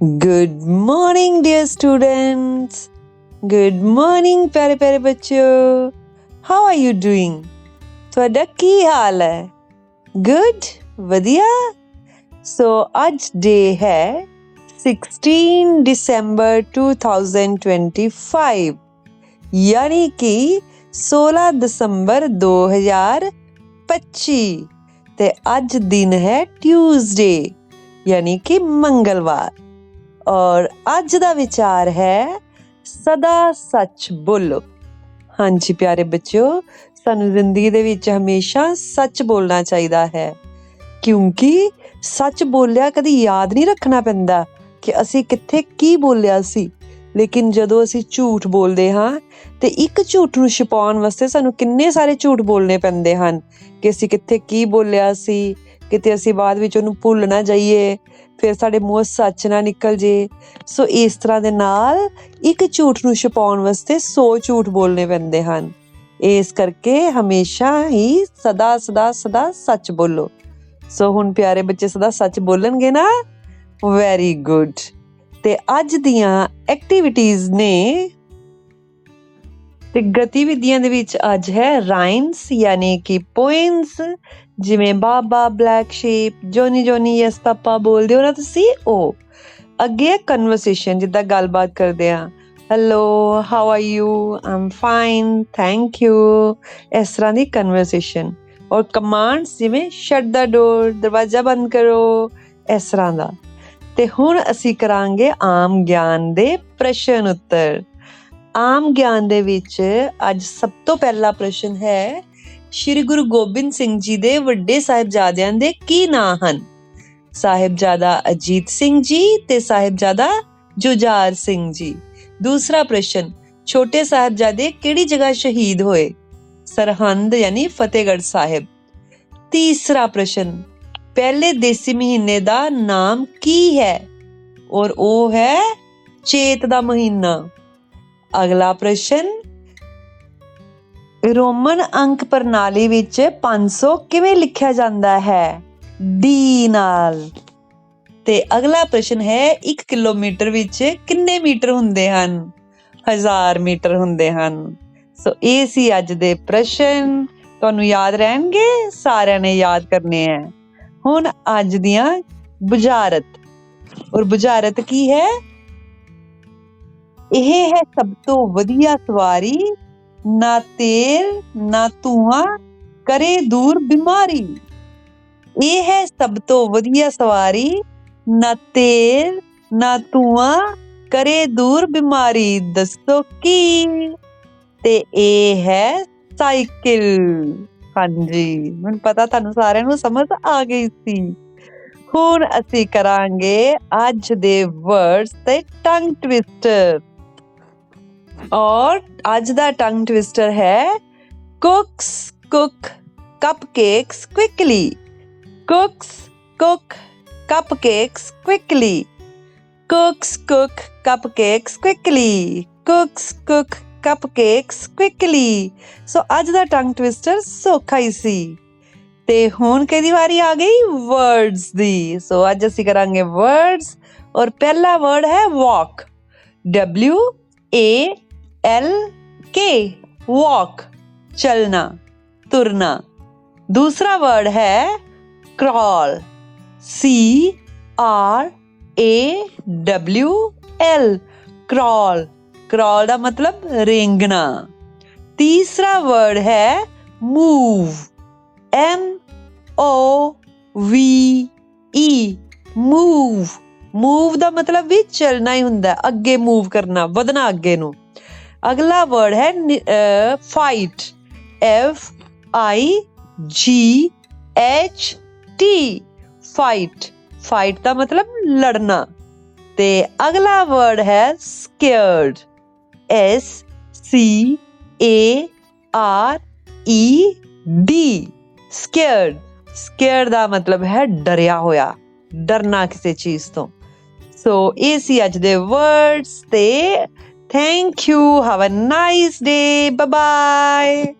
Good morning, dear students. Good morning, ਪਿਆਰੇ ਪਿਆਰੇ ਬੱਚਿਓ. How are you doing? ਤੁਹਾਡਾ ਕੀ ਹਾਲ ਹੈ? Good? ਵਧੀਆ? So ਅੱਜ ਡੇ ਹੈ 16 December 2025 ਯਾਨੀ ਕਿ 16 ਦਸੰਬਰ 2025 ਤੇ ਅੱਜ ਦਿਨ ਹੈ ਟਿਊਜ਼ਡੇ ਯਾਨੀ ਕਿ ਮੰਗਲਵਾਰ ਔਰ ਅੱਜ ਦਾ ਵਿਚਾਰ ਹੈ ਸਦਾ ਸੱਚ ਬੋਲੋ। ਹਾਂਜੀ ਪਿਆਰੇ ਬੱਚਿਓ, ਸਾਨੂੰ ਜ਼ਿੰਦਗੀ ਦੇ ਵਿੱਚ ਹਮੇਸ਼ਾ ਸੱਚ ਬੋਲਣਾ ਚਾਹੀਦਾ ਹੈ। ਕਿਉਂਕਿ ਸੱਚ ਬੋਲਿਆ ਕਦੀ ਯਾਦ ਨਹੀਂ ਰੱਖਣਾ ਪੈਂਦਾ ਕਿ ਅਸੀਂ ਕਿੱਥੇ ਕੀ ਬੋਲਿਆ ਸੀ। ਲੇਕਿਨ ਜਦੋਂ ਅਸੀਂ ਝੂਠ ਬੋਲਦੇ ਹਾਂ ਤੇ ਇੱਕ ਝੂਠ ਨੂੰ ਛੁਪਾਉਣ ਵਾਸਤੇ ਸਾਨੂੰ ਕਿੰਨੇ ਸਾਰੇ ਝੂਠ ਬੋਲਣੇ ਪੈਂਦੇ ਹਨ ਕਿ ਅਸੀਂ ਕਿੱਥੇ ਕੀ ਬੋਲਿਆ ਸੀ, ਕਿਤੇ ਅਸੀਂ ਬਾਅਦ ਵਿੱਚ ਉਹਨੂੰ ਭੁੱਲ ਨਾ ਜਾਈਏ ਫਿਰ ਸਾਡੇ ਮੂੰਹ ਸੱਚ ਨਾ ਨਿਕਲ ਜੇ। ਸੋ ਇਸ ਤਰ੍ਹਾਂ ਦੇ ਨਾਲ ਇੱਕ ਝੂਠ ਨੂੰ ਛੁਪਾਉਣ ਵਾਸਤੇ 100 ਝੂਠ ਬੋਲਣੇ ਪੈਂਦੇ ਹਨ। ਇਸ ਕਰਕੇ ਹਮੇਸ਼ਾ ਹੀ ਸਦਾ ਸਦਾ ਸਦਾ ਸੱਚ ਬੋਲੋ। ਸੋ ਹੁਣ ਪਿਆਰੇ ਬੱਚੇ, ਸਦਾ ਸੱਚ ਬੋਲਣਗੇ ਨਾ? ਵੈਰੀ ਗੁੱਡ ਤੇ ਅੱਜ ਦੀਆਂ ਐਕਟੀਵਿਟੀਜ਼ ਨੇ ਤੇ ਗਤੀਵਿਧੀਆਂ ਦੇ ਵਿੱਚ ਅੱਜ ਹੈ ਰਾਈਮਸ ਯਾਨੀ ਕਿ ਪੋਇਮਸ ਜਿਵੇਂ baa baa, black sheep, Johnny Johnny, yes papa ਬੋਲਦੇ ਹੋ ਨਾ ਤੁਸੀਂ ਉਹ ਅੱਗੇ ਕਨਵਰਸੇਸ਼ਨ ਜਿੱਦਾਂ ਗੱਲਬਾਤ ਕਰਦੇ ਆ। Hello how are you I'm fine thank you ਇਸ ਤਰ੍ਹਾਂ ਦੀ ਕਨਵਰਸੇਸ਼ਨ ਔਰ ਕਮਾਂਡਸ ਜਿਵੇਂ ਸ਼ਟ ਦਾ ਡੋਰ ਦਰਵਾਜ਼ਾ ਬੰਦ ਕਰੋ, ਇਸ ਤਰ੍ਹਾਂ ਦਾ। ਤੇ ਹੁਣ ਅਸੀਂ ਕਰਾਂਗੇ ਆਮ ਗਿਆਨ ਦੇ ਪ੍ਰਸ਼ਨ ਉੱਤਰ। ਆਮ ਗਿਆਨ ਦੇ ਵਿੱਚ ਅੱਜ ਸਭ ਤੋਂ ਪਹਿਲਾ ਪ੍ਰਸ਼ਨ ਹੈ ਸ਼੍ਰੀ ਗੁਰੂ ਗੋਬਿੰਦ ਸਿੰਘ ਜੀ ਦੇ ਵੱਡੇ ਸਾਹਿਬਜ਼ਾਦਿਆਂ ਦੇ ਕੀ ਨਾਂ ਹਨ? ਸਾਹਿਬਜ਼ਾਦਾ ਅਜੀਤ ਸਿੰਘ ਜੀ ਤੇ ਸਾਹਿਬਜ਼ਾਦਾ ਜੁਝਾਰ ਸਿੰਘ ਜੀ। ਦੂਸਰਾ ਪ੍ਰਸ਼ਨ, ਛੋਟੇ ਸਾਹਿਬਜ਼ਾਦੇ ਕਿਹੜੀ ਜਗ੍ਹਾ ਸ਼ਹੀਦ ਹੋਏ? ਸਰਹੰਦ ਯਾਨੀ ਫਤਿਹਗੜ੍ਹ ਸਾਹਿਬ। ਤੀਸਰਾ ਪ੍ਰਸ਼ਨ, ਪਹਿਲੇ ਦੇਸੀ ਮਹੀਨੇ ਦਾ ਨਾਮ ਕੀ ਹੈ? ਔਰ ਉਹ ਹੈ ਚੇਤ ਦਾ ਮਹੀਨਾ। ਅਗਲਾ ਪ੍ਰਸ਼ਨ ਰੋਮਨ ਅੰਕ ਪ੍ਰਣਾਲੀ ਵਿੱਚ 500 ਕਿਵੇਂ ਲਿਖਿਆ ਜਾਂਦਾ ਹੈ? ਡੀ ਨਾਲ। ਤੇ ਅਗਲਾ ਪ੍ਰਸ਼ਨ ਹੈ 1 ਕਿਲੋਮੀਟਰ ਵਿੱਚ ਕਿੰਨੇ ਮੀਟਰ ਹੁੰਦੇ ਹਨ? 1000 ਮੀਟਰ ਹੁੰਦੇ ਹਨ। ਸੋ ਇਹ ਸੀ ਅੱਜ ਦੇ ਪ੍ਰਸ਼ਨ। ਤੁਹਾਨੂੰ ਯਾਦ ਰਹਿਣਗੇ? ਸਾਰਿਆਂ ਨੇ ਯਾਦ ਕਰਨੇ ਹੈ। ਹੁਣ ਅੱਜ ਦੀਆਂ ਬੁਝਾਰਤ। ਔਰ ਬੁਝਾਰਤ ਕੀ ਹੈ? ਇਹ ਹੈ ਸਭ ਤੋਂ ਵਧੀਆ ਸਵਾਰੀ ਨਾ ਤੇਲ, ਨਾ ਧੂਆਂ, ਕਰੇ ਦੂਰ ਬਿਮਾਰੀ। ਇਹ ਹੈ ਸਭ ਤੋਂ ਵਧੀਆ ਸਵਾਰੀ। ਨਾ ਤੇਲ, ਨਾ ਧੂਆਂ, ਕਰੇ ਦੂਰ ਬਿਮਾਰੀ, ਦੱਸੋ ਕੀ? ਤੇ ਇਹ ਹੈ ਸਾਈਕਲ। ਹਾਂਜੀ, ਮੈਨੂੰ ਪਤਾ ਤੁਹਾਨੂੰ ਸਾਰਿਆਂ ਨੂੰ ਸਮਝ ਆ ਗਈ ਸੀ। ਹੁਣ ਅਸੀਂ ਕਰਾਂਗੇ ਅੱਜ ਦੇ ਵਰਡਸ ਤੇ ਟੰਗ ਟਵਿਸਟਰ। ਔਰ ਅੱਜ ਦਾ ਟੰਗ ਟਵਿਸਟਰ ਹੈ ਕੁਕਸ ਕੁਕ cupcakes quickly cooks cook cupcakes quickly cooks cook cupcakes quickly cooks cook cupcakes quickly ਸੋ ਅੱਜ ਦਾ ਟੰਗ ਟਵਿਸਟਰ ਸੌਖਾ ਹੀ ਸੀ ਤੇ ਹੁਣ ਕਿਹਦੀ ਵਾਰੀ ਆ ਗਈ ਵਰਡਸ ਦੀ ਸੋ ਅੱਜ ਅਸੀਂ ਕਰਾਂਗੇ ਵਰਡਸ ਔਰ ਪਹਿਲਾ ਵਰਡ ਹੈ walk W A L K walk चलना तुरना दूसरा वर्ड है crawl C R A W L crawl crawl ਦਾ ਮਤਲਬ ਰੇਂਗਣਾ ਤੀਸਰਾ ਵਰਡ ਹੈ move M O V E move move ਦਾ ਮਤਲਬ ਵੀ ਚੱਲਣਾ ਹੀ ਹੁੰਦਾ ਹੈ, ਅੱਗੇ ਮੂਵ ਕਰਨਾ ਵਧਣਾ ਅੱਗੇ ਨੂੰ ਅਗਲਾ ਵਰਡ ਹੈ fight F I G H T fight fight ਦਾ ਮਤਲਬ ਲੜਨਾ। ਤੇ ਅਗਲਾ ਵਰਡ ਹੈ scared S C A R E D scared scared ਦਾ ਮਤਲਬ ਹੈ ਡਰਿਆ ਹੋਇਆ, ਡਰਨਾ ਕਿਸੇ ਚੀਜ਼ ਤੋਂ। ਸੋ ਇਹ ਸੀ ਅੱਜ ਦੇ ਵਰਡਸ ਤੇ Thank you. Have a nice day. Bye bye.